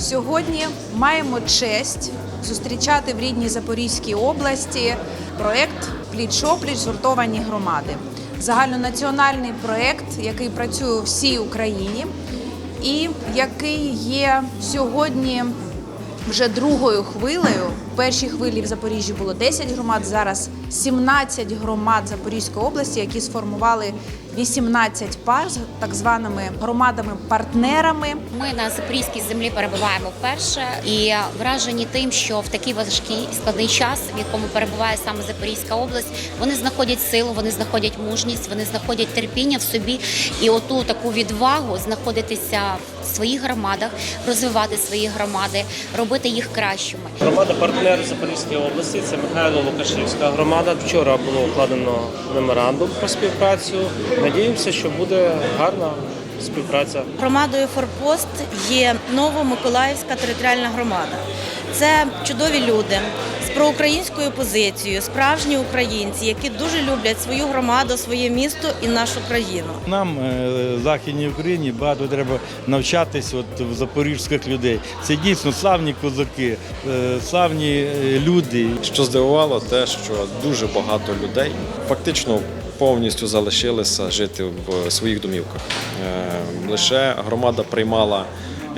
Сьогодні маємо честь зустрічати в рідній Запорізькій області проект Пліч-опліч згуртовані громади. Загальнонаціональний проект, який працює у всій Україні, і який є сьогодні вже другою хвилею. В першій хвилі в Запоріжжі було 10 громад, зараз 17 громад Запорізької області, які сформували 18 пар з так званими громадами-партнерами. Ми на запорізькій землі перебуваємо вперше і вражені тим, що в такий важкий складний час, в якому перебуває саме Запорізька область, вони знаходять силу, вони знаходять мужність, вони знаходять терпіння в собі і оту таку відвагу знаходитися в своїх громадах, розвивати свої громади, робити їх кращими. Громада партнер Запорізької області це Михайло Лукашівська громада. Вчора було укладено меморандум про співпрацю. Надіємося, що буде гарна співпраця. Громадою Форпост є Новомиколаївська територіальна громада. Це чудові люди з проукраїнською позицією, справжні українці, які дуже люблять свою громаду, своє місто і нашу країну. Нам е, в Західній Україні багато треба навчатись от в запорізьких людей. Це дійсно славні козаки, е, славні е, люди. Що здивувало, те, що дуже багато людей фактично повністю залишилися жити в своїх домівках. Е, Лише громада приймала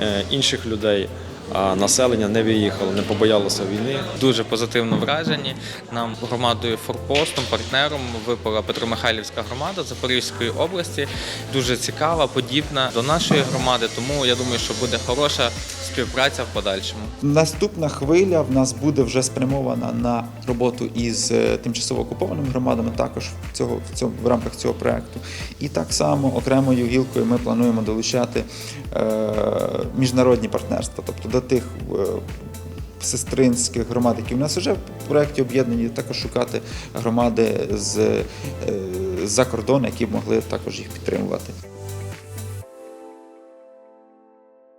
е, інших людей, а населення не виїхало, не побоялося війни. дуже позитивно вражені. Нам громадою форпостом, партнером випала Петромихайлівська громада Запорізької області. Дуже цікава, подібна до нашої громади. Тому я думаю, що буде хороша співпраця в подальшому. Наступна хвиля в нас буде вже спрямована на роботу із е, тимчасово окупованими громадами, також в цього в цьому в рамках цього проекту. І так само окремою гілкою ми плануємо долучати е, міжнародні партнерства, тобто до тих. е, Сестринських громад, які в нас вже в проєкті об'єднані, також шукати громади з, е, з-за кордону, які б могли також їх підтримувати.